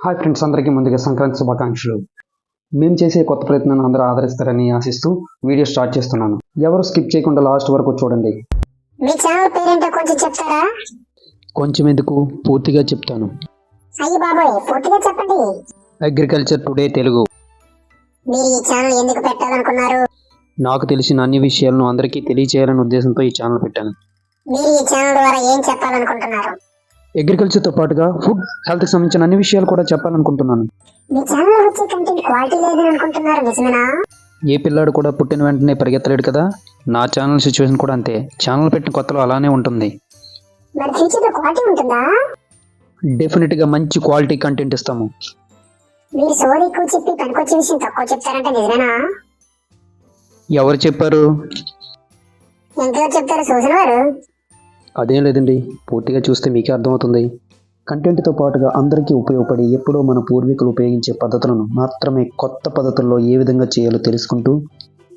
Hi friends అందరికీ ముందుగా సంక్రాంతి శుభాకాంక్షలు. మేము చేసే కొత్త ప్రయత్నాన్ని అందరూ ఆదరిస్తారని ఆశిస్తూ వీడియో స్టార్ట్ చేస్తున్నాను. ఎవరు స్కిప్ చేయకుండా లాస్ట్ వరకు చూడండి. మీ ఛానల్ పేరేంటో కొంచెం చెప్తారా? కొంచెం ఎందుకు? పూర్తిగా చెప్తాను. అయ్యి బాబోయ్ పూర్తిగా చెప్పండి. Agriculture today Telugu. మీరు ఈ ఛానల్ ఎందుకు పెట్టాలనుకున్నారు? నాకు తెలిసిన అన్ని విషయాలను అందరికీ తెలియచేయాలనే ఉద్దేశంతో ఈ ఛానల్ పెట్టాను. మీరు ఈ ఛానల్ ద్వారా ఏం చెప్పాలనుకుంటున్నారు? అగ్రికల్చర్తో పాటుగా ఫుడ్ హెల్త్కి సంబంధించిన అన్ని విషయాలు కూడా చెప్పాలనుకుంటున్నాను. మీ ఛానల్లో వచ్చే కంటెంట్ క్వాలిటీ లేదని అనుకుంటున్నారు నిజమేనా? ఏ పిల్లాడు కూడా పుట్టిన వెంటనే పరిగెత్తలేడు కదా? నా ఛానల్ సిచ్యువేషన్ కూడా అంతే. ఛానల్ పెట్టిన కొత్తలో అలానే ఉంటుంది. మరి ఫ్యూచర్లో క్వాలిటీ ఉంటుందా? డెఫినెట్గా మంచి క్వాలిటీ కంటెంట్ ఇస్తాము. మీరు సోది ఎక్కువ చెప్పి పనికొచ్చే విషయం తక్కువ చెప్తారంటే నిజమేనా? ఎవరు చెప్పారు? ఎంతవరకు చెప్తారు సూచన వారు? అదేం లేదండి పూర్తిగా చూస్తే మీకే అర్థమవుతుంది. కంటెంట్తో పాటుగా అందరికీ ఉపయోగపడి ఎప్పుడో మన పూర్వీకులు ఉపయోగించే పద్ధతులను మాత్రమే కొత్త పద్ధతుల్లో ఏ విధంగా చేయాలో తెలుసుకుంటూ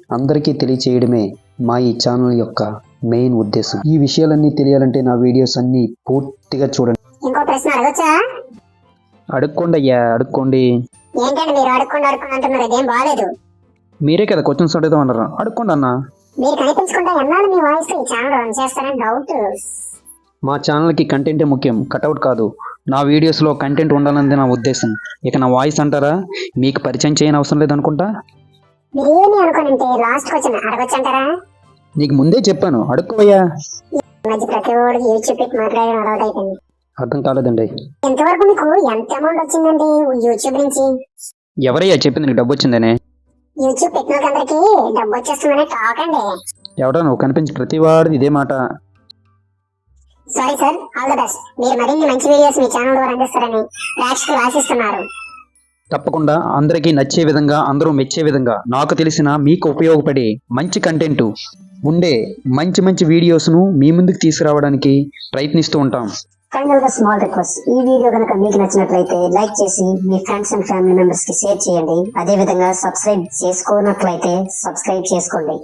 అందరికీ తెలియచేయడమే మా ఈ ఛానల్ యొక్క మెయిన్ ఉద్దేశం. ఈ విషయాలన్నీ తెలియాలంటే నా వీడియోస్ అన్నీ పూర్తిగా చూడండి. ఇంకో ప్రశ్న అడగొచ్చా? అడుక్కోండి అయ్యా అడుక్కోండి ఏంటంటే మీరు అడుక్కుండా అడుక్కుండా అంటున్నారు ఇదేం బాగాలేదు మీరే కదా క్వశ్చన్స్ అడుగుదాం అన్నారు? అడుక్కోండి అన్న మీరు కనిపించకుండా ఎన్నాళ్ళు మీ వాయిస్ ఈ ఛానల్ రన్ చేస్తారని డౌట్ మా ఛానల్కి కంటెంటే ముఖ్యం కటౌట్ కాదు. నా వీడియోస్లో కంటెంట్ ఉండాలన్నది నా ఉద్దేశం. ఇక నా వాయిస్ అంటారా? మీకు పరిచయం చేయని అవసరం లేదనుకుంటా మీరు ఏమి అనుకోనంటే లాస్ట్ క్వశ్చన్ అడగొచ్చంటారా? నీకు ముందే చెప్పాను అడుక్కోయ్యా ఈ మధ్య ప్రతి ఒక్కడికి యూట్యూబ్ పెట్టి మాట్లాడడం అలవాటు అయిపోయింది అర్థం కాలేదండి. ఎంతవరకు మీకు ఎంత అమౌంట్ వచ్చిందండి? యూట్యూబ్ నుంచి? ఎవరయ్యా చెప్పింది నీకు డబ్బు వచ్చిందనే? యూట్యూబ్ పెట్టిన వాళ్ళందరికీ డబ్బు వచ్చేస్తుందనే టాక్ అండి. ఎవడో నువ్వు కనిపించి ప్రతి వాడు ఇదే మాట. Sorry sir all the best మీరు మరిన్ని మంచి వీడియోస్ మీ ఛానల్ ద్వారా అందిస్తారని ప్రేక్షకులు ఆశిస్తున్నారు. తప్పకుండా అందరికీ నచ్చే విధంగా అందరూ మెచ్చే విధంగా నాకు తెలిసిన మీకు ఉపయోగపడే మంచి కంటెంట్ ఉండే మంచి మంచి వీడియోస్ను మీ ముందుకు తీసుకురావడానికి ప్రయత్నిస్తూ ఉంటాం. ఫైనల్గా స్మాల్ రిక్వెస్ట్ ఈ వీడియో కనుక మీకు నచ్చినట్లయితే లైక్ చేసి మీ ఫ్రెండ్స్ అండ్ ఫ్యామిలీ మెంబర్స్కి షేర్ చేయండి. అదే విధంగా సబ్స్క్రైబ్ చేసుకోనట్లయితే సబ్స్క్రైబ్ చేసుకోండి.